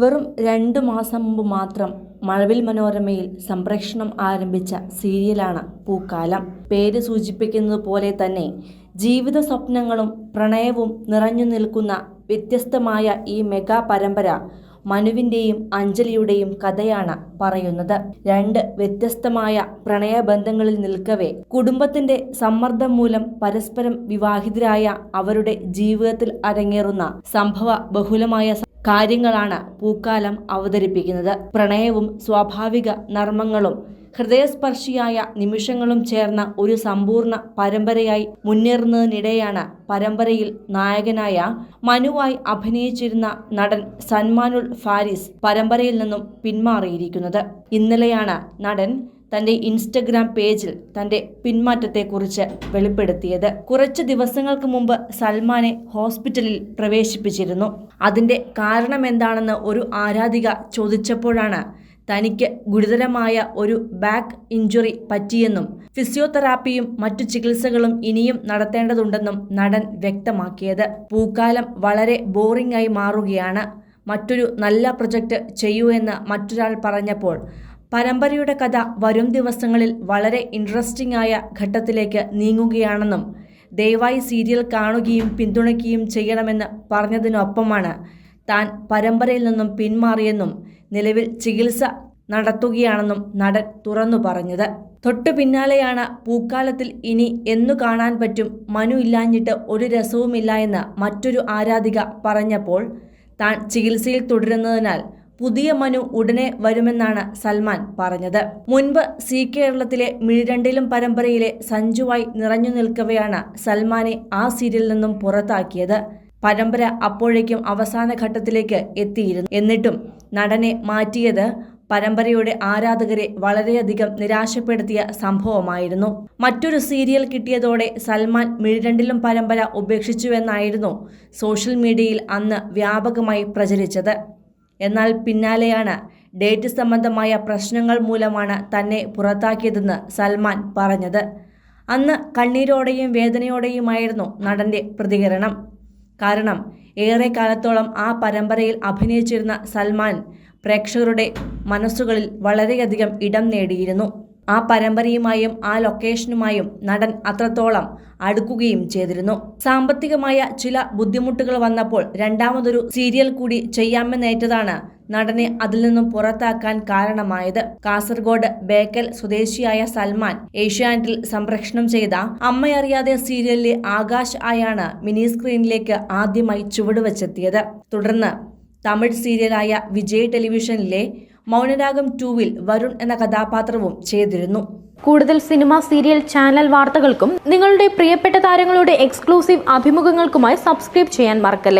വെറും രണ്ട് മാസം മുമ്പ് മാത്രം മഴവിൽ മനോരമയിൽ സംപ്രേഷണം ആരംഭിച്ച സീരിയലാണ് പൂക്കാലം. പേര് സൂചിപ്പിക്കുന്നത് പോലെ തന്നെ ജീവിത സ്വപ്നങ്ങളും പ്രണയവും നിറഞ്ഞു നിൽക്കുന്ന വ്യത്യസ്തമായ ഈ മെഗാ പരമ്പര മനുവിന്റെയും അഞ്ജലിയുടെയും കഥയാണ് പറയുന്നത്. രണ്ട് വ്യത്യസ്തമായ പ്രണയബന്ധങ്ങളിൽ നിൽക്കവേ കുടുംബത്തിന്റെ സമ്മർദ്ദം മൂലം പരസ്പരം വിവാഹിതരായ അവരുടെ ജീവിതത്തിൽ അരങ്ങേറുന്ന സംഭവ ബഹുലമായ കാര്യങ്ങളാണ് പൂക്കാലം അവതരിപ്പിക്കുന്നത്. പ്രണയവും സ്വാഭാവിക നർമ്മങ്ങളും ഹൃദയസ്പർശിയായ നിമിഷങ്ങളും ചേർന്ന ഒരു സമ്പൂർണ പരമ്പരയായി മുന്നേറുന്നതിനിടെയാണ് പരമ്പരയിൽ നായകനായ മനുവായി അഭിനയിച്ചിരുന്ന നടൻ സൽമാനുൽ ഫാരിസ് പരമ്പരയിൽ നിന്നും പിന്മാറിയിരിക്കുന്നത്. ഇന്നലെയാണ് നടൻ തന്റെ ഇൻസ്റ്റഗ്രാം പേജിൽ തന്റെ പിന്മാറ്റത്തെക്കുറിച്ച് വെളിപ്പെടുത്തിയത്. കുറച്ച് ദിവസങ്ങൾക്ക് മുമ്പ് സൽമാനെ ഹോസ്പിറ്റലിൽ പ്രവേശിപ്പിച്ചിരുന്നു. അതിന്റെ കാരണമെന്താണെന്ന് ഒരു ആരാധിക ചോദിച്ചപ്പോഴാണ് തനിക്ക് ഗുരുതരമായ ഒരു ബാക്ക് ഇഞ്ചുറി പറ്റിയെന്നും ഫിസിയോതെറാപ്പിയും മറ്റു ചികിത്സകളും ഇനിയും നടത്തേണ്ടതുണ്ടെന്നും നടൻ വ്യക്തമാക്കിയത്. പൂക്കാലം വളരെ ബോറിംഗ് ആയി മാറുകയാണ്. മറ്റൊരു നല്ല പ്രൊജക്റ്റ് ചെയ്യൂ എന്ന് മറ്റൊരാൾ പറഞ്ഞപ്പോൾ പരമ്പരയുടെ കഥ വരും ദിവസങ്ങളിൽ വളരെ ഇൻട്രസ്റ്റിംഗ് ആയ ഘട്ടത്തിലേക്ക് നീങ്ങുകയാണെന്നും ദയവായി സീരിയൽ കാണുകയും പിന്തുണയ്ക്കുകയും ചെയ്യണമെന്ന് പറഞ്ഞതിനൊപ്പമാണ് താൻ പരമ്പരയിൽ നിന്നും പിന്മാറിയെന്നും നിലവിൽ ചികിത്സ നടത്തുകയാണെന്നും നടൻ തുറന്നു പറഞ്ഞത്. തൊട്ടു പിന്നാലെയാണ് പൂക്കാലത്തിൽ ഇനി എന്നു കാണാൻ പറ്റും മനു ഇല്ലാഞ്ഞിട്ട് ഒരു രസവുമില്ല എന്ന് മറ്റൊരു ആരാധിക പറഞ്ഞപ്പോൾ താൻ ചികിത്സയിൽ തുടരുന്നതിനാൽ പുതിയ മനു ഉടനെ വരുമെന്നാണ് സൽമാൻ പറഞ്ഞത്. മുൻപ് സി കേരളത്തിലെ മിഴിരണ്ടിലും പരമ്പരയിലെ സഞ്ജുവായി നിറഞ്ഞു നിൽക്കവെയാണ് സൽമാനെ ആ സീരിയലിൽ നിന്നും പുറത്താക്കിയത്. പരമ്പര അപ്പോഴേക്കും അവസാന ഘട്ടത്തിലേക്ക് എത്തിയിരുന്നു. എന്നിട്ടും നടനെ മാറ്റിയത് പരമ്പരയുടെ ആരാധകരെ വളരെയധികം നിരാശപ്പെടുത്തിയ സംഭവമായിരുന്നു. മറ്റൊരു സീരിയൽ കിട്ടിയതോടെ സൽമാൻ മിഴിരണ്ടിലും പരമ്പര ഉപേക്ഷിച്ചുവെന്നായിരുന്നു സോഷ്യൽ മീഡിയയിൽ അന്ന് വ്യാപകമായി പ്രചരിച്ചത്. എന്നാൽ പിന്നാലെയാണ് ഡേറ്റ് സംബന്ധമായ പ്രശ്നങ്ങൾ മൂലമാണ് തന്നെ പുറത്താക്കിയതെന്ന് സൽമാൻ പറഞ്ഞത്. അന്ന് കണ്ണീരോടെയും വേദനയോടെയുമായിരുന്നു നടന്റെ പ്രതികരണം. കാരണം ഏറെ കാലത്തോളം ആ പരമ്പരയിൽ അഭിനയിച്ചിരുന്ന സൽമാൻ പ്രേക്ഷകരുടെ മനസ്സുകളിൽ വളരെയധികം ഇടം നേടിയിരുന്നു. ആ പരമ്പരയുമായും ആ ലൊക്കേഷനുമായും നടൻ അത്രത്തോളം അടുക്കുകയും ചെയ്തിരുന്നു. സാമ്പത്തികമായ ചില ബുദ്ധിമുട്ടുകൾ വന്നപ്പോൾ രണ്ടാമതൊരു സീരിയൽ കൂടി ചെയ്യാമെന്നേറ്റതാണ് നടനെ അതിൽ നിന്നും പുറത്താക്കാൻ കാരണമായത്. കാസർഗോഡ് ബേക്കൽ സ്വദേശിയായ സൽമാൻ ഏഷ്യാനെറ്റിൽ സംപ്രേഷണം ചെയ്ത അമ്മയറിയാതെ സീരിയലിലെ ആകാശ് ആയാണ് മിനി സ്ക്രീനിലേക്ക് ആദ്യമായി ചുവടുവെച്ചെത്തിയത്. തുടർന്ന് തമിഴ് സീരിയലായ വിജയ് ടെലിവിഷനിലെ മൗനരാഗം ടൂവിൽ വരുൺ എന്ന കഥാപാത്രവും ചെയ്തിരുന്നു. കൂടുതൽ സിനിമ സീരിയൽ ചാനൽ വാർത്തകൾക്കും നിങ്ങളുടെ പ്രിയപ്പെട്ട താരങ്ങളുടെ എക്സ്ക്ലൂസീവ് അഭിമുഖങ്ങൾക്കുമായി സബ്സ്ക്രൈബ് ചെയ്യാൻ മറക്കല്ലേ?